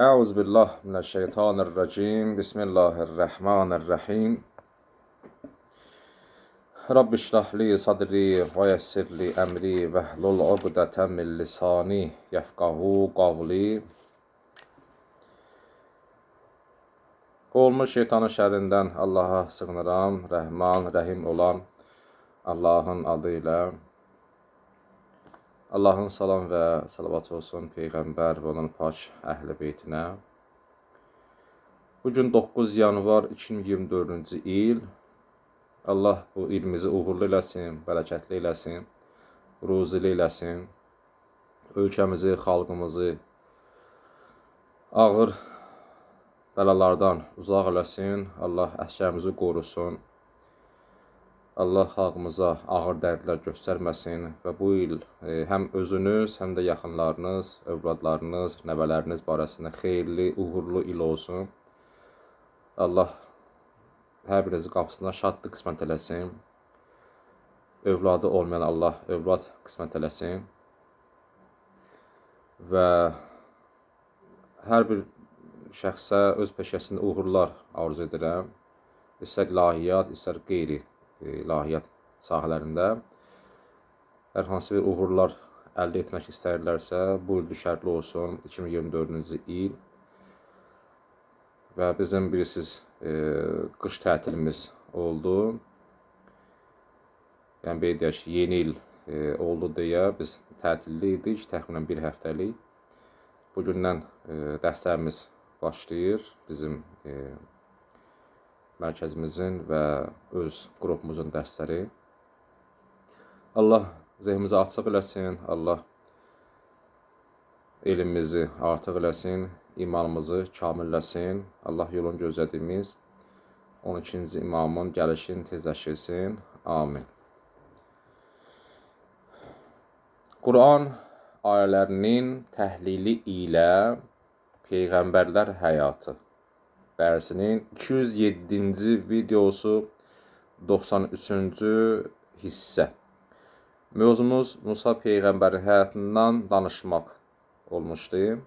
أعوذ بالله من الشيطان الرجيم بسم الله الرحمن الرحيم رب اشرح لي صدري ويسر لي أمري واحلل عقدة من لساني يفقهوا قولي Olmuş şeytanın şerrinden Allah'a sığınıram. Rəhman, rəhim olan Allahın adıyla. Allahın salam və salavat olsun Peyğəmbər və onun pak əhl-i beytinə. Bugün 9 yanvar 2024-cü il. Allah bu ilimizi uğurlu eləsin, bərəkətli eləsin, ruzili eləsin. Ölkəmizi, xalqımızı ağır bəlalardan uzaq eləsin. Allah əskərimizi qorusun. Allah xalqımıza ağır dərdlər göstərməsin və bu il e, həm özünüz, həm də yaxınlarınız, övladlarınız, nəvələriniz barəsində xeyirli, uğurlu il olsun. Allah hər birinizin qapısına şadlıq qismət eləsin. Övladı olmayan Allah övlad qismət eləsin. Və hər bir şəxsə öz peşəsində uğurlar arzu edirəm. İstər ilahiyyat, istər qeyri ilahiyyat sahələrində hər hansı bir uğurlar əldə etmək istəyirlərsə, bu il düşərli olsun 2024-cü il. Və bizim bilirsiniz, e, qış tətilimiz oldu. Yəni belə deyək yeni il e, oldu deyə biz tətilli idik, təxminən bir həftəlik. Bu gündən e, dərslərimiz başlayır. Bizim e, mərkəzimizin və öz qrupumuzun dərsləri. Allah zehnimizi açıq eləsin, Allah elmimizi artıq eləsin, imanımızı kamilləsin. Allah yolun gözlədiyimiz 12-ci imamın gəlişini tezləşdirsin. Amin. Quran ayələrinin təhlili ilə Peyğəmbərlər həyatı dərsinin 207-ci videosu 93-cü hissə. Mövzumuz Musa peyğəmbərin həyatından danışmaq olmuşdu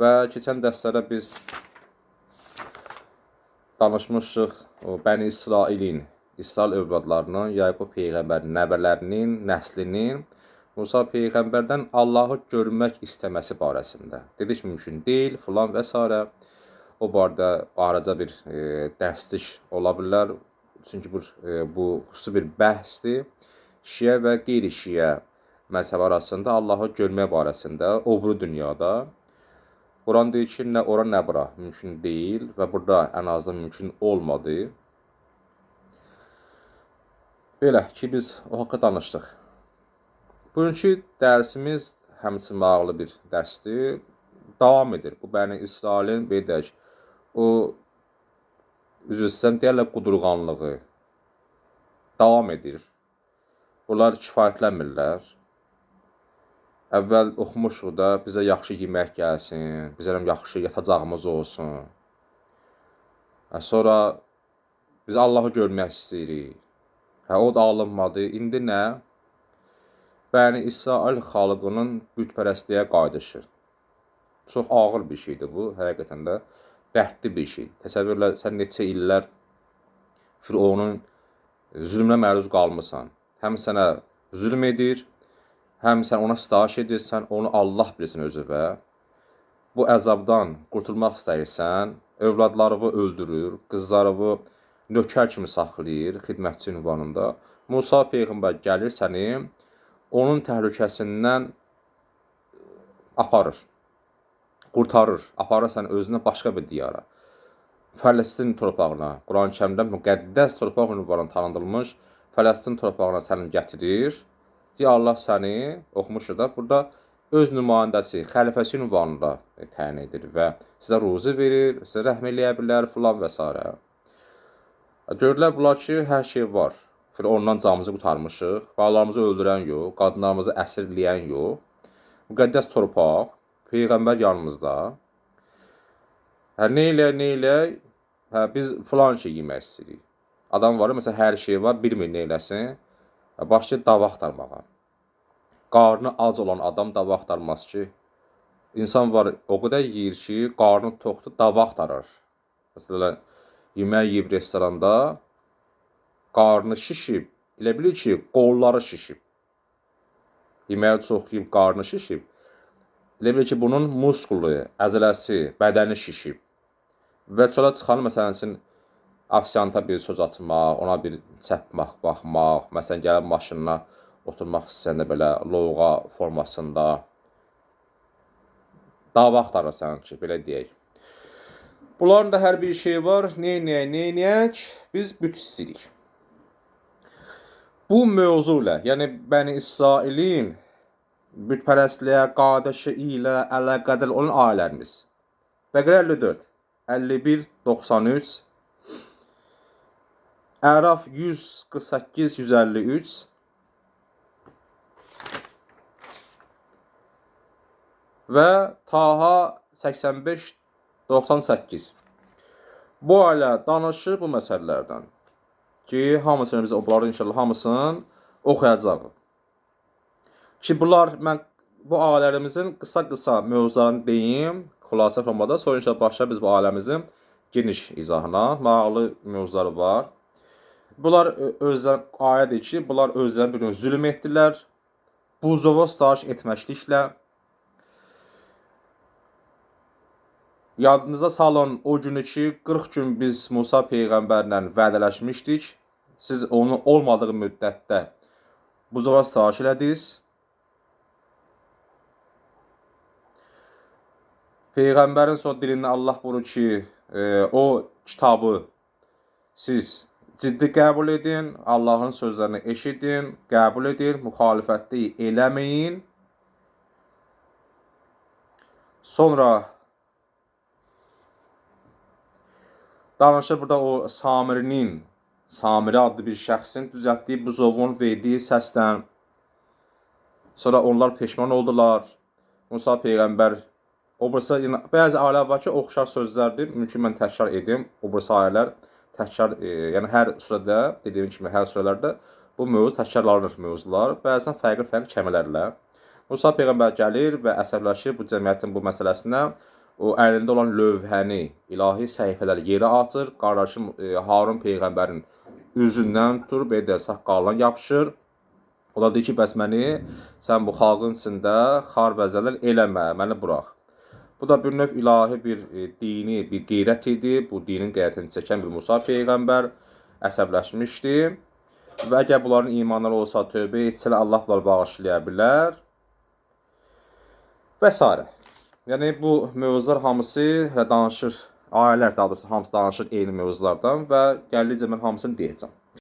və keçən dərslərdə biz danışmışıq o Bəni İsrailin, İsrail övladlarının, Yaqub peyğəmbərin nəvələrinin, nəslinin Musa peyğəmbərdən Allahı görmək istəməsi barəsində. Dedik mümkün deyil, filan və s. O barədə ayrıca bir e, dərslik ola bilər. Çünki bu e, bu xüsusi bir bəhsdir. Şiə və qeyri-şiə məzhəb arasında Allahı görmək barəsində o buru dünyada Quran deyir ki, nə ora, nə bura mümkün deyil və burada ən azından mümkün olmadı. Belə ki, biz o haqqda danışdıq. Bugünkü dərsimiz həmçinin maraqlı bir dərsdir. Davam edir. Bu Bəni İsrailin belə deyək, o deyərlər qudurğanlığı davam edir. Onlar kifayətlənmirlər. Əvvəl oxumuşuq da bizə yaxşı yemək gəlsin, bizə yaxşı yatacağımız olsun. Hə, sonra biz Allahı görmək istəyirik. Hə, o da alınmadı. İndi nə? Bəni İsrail xalqının bütpərəstliyə qayıdışı. Çox ağır bir şeydir bu, həqiqətən də dərdli bir şey. Təsəvvür elə sən neçə illər Fironun zülmünə məruz qalmısan. Həm sənə zülm edir, həm sən ona sitayiş edirsən, onu Allah bilsin özü və bu əzabdan qurtulmaq istəyirsən, övladlarını öldürür, qızlarını nökər kimi saxlayır xidmətçi ünvanında. Musa peyğəmbər gəlir səni onun təhlükəsindən aparır qurtarır, aparır səni özünə başqa bir diyara. Fələstin torpağına, Quran-Kərimdə müqəddəs torpaq ünvanı tanındırılmış Fələstin torpağına səni gətirir. Deyə Allah səni oxumuşuq da burada öz nümayəndəsi, xəlifəsi ünvanında təyin edir və sizə ruzi verir, sizə rəhm eləyə bilər filan və s. Görürlər bunlar ki, hər şey var. Ondan canımızı qurtarmışıq. Balalarımızı öldürən yox, qadınlarımızı əsirləyən yox. Müqəddəs torpaq, Peyğəmbər yanımızda. Hə, nə ilə, nə ilə? Hə, biz filan şey yemək istəyirik. Adam var, məsələn, hər şey var, bilmir nə eləsin. Hə, başlayır dava axtarmağa. Qarnı ac olan adam dava axtarmaz ki, insan var o qədər yeyir ki, qarnı toxdur, dava axtarır. Məsələn, yemək yeyib restoranda qarnı şişib, elə bilir ki, qolları şişib. Yeməyi çox yeyib qarnı şişib. Elə bilir ki, bunun muskulu, əzələsi, bədəni şişib. Və çölə çıxan məsələn üçün afisanta bir söz atmaq, ona bir çəpmək, baxmaq, məsələn gəlib maşınına oturmaq istəyəndə belə lovğa formasında dava axtarır sənin ki, belə deyək. Bunların da hər bir şey var. Neynəyək, neynəyək? Biz büt istəyirik. Bu mövzu ilə, yəni Bəni İsrailin bütpərəstliyə qardaşı ilə əlaqədar olan ayələrimiz. Bəqərə 54, 51, 93, Əraf 148, 153, və Taha 85 98. Bu ailə danışır bu məsələlərdən ki, hamısını biz bunların inşallah hamısını oxuyacağıq. Ki bunlar mən bu ailələrimizin qısa-qısa mövzularını deyim, xülasə formada, sonra inşallah başlayaq biz bu ailəmizin geniş izahına. Maraqlı mövzuları var. Bunlar ö- özləri ayədir ki, bunlar özləri bir zülm etdilər. Buzova sitayiş etməkliklə Yadınıza salın o günü ki 40 gün biz Musa peyğəmbərlə vədələşmişdik. Siz onun olmadığı müddətdə buzova sitayiş elədiniz. Peyğəmbərin son dilindən Allah buyurur ki, e, o kitabı siz ciddi qəbul edin, Allahın sözlərini eşidin, qəbul edin, müxalifətdə eləməyin. Sonra danışır burada o Samirinin, Samiri adlı bir şəxsin düzəltdiyi buzovun verdiyi səsdən. Sonra onlar peşman oldular. Musa peyğəmbər o birisi yəni, bəzi ayələr var ki, oxşar sözlərdir. Mümkün mən təkrar edim. O birisi ayələr təkrar, e, yəni hər surədə, dediyim kimi hər surələrdə bu mövzu təkrarlanır mövzular. Bəzən fərqli-fərqli kəmələrlə. Musa peyğəmbər gəlir və əsəbləşir bu cəmiyyətin bu məsələsinə. O əlində olan lövhəni, ilahi səhifələri yerə atır. Qardaşı e, Harun peyğəmbərin üzündən tutur, belə də saqqalına yapışır. O da deyir ki, bəs məni sən bu xalqın içində xar vəzələr eləmə, məni burax. Bu da bir növ ilahi bir e, dini, bir qeyrət idi. Bu dinin qeyrətini çəkən bir Musa peyğəmbər əsəbləşmişdi. Və əgər bunların imanları olsa, tövbə etsələr Allah bunları bağışlaya bilər. Və s. Yəni bu mövzular hamısı hələ danışır, ayələr daha doğrusu hamısı danışır eyni mövzulardan və gəldikcə mən hamısını deyəcəm.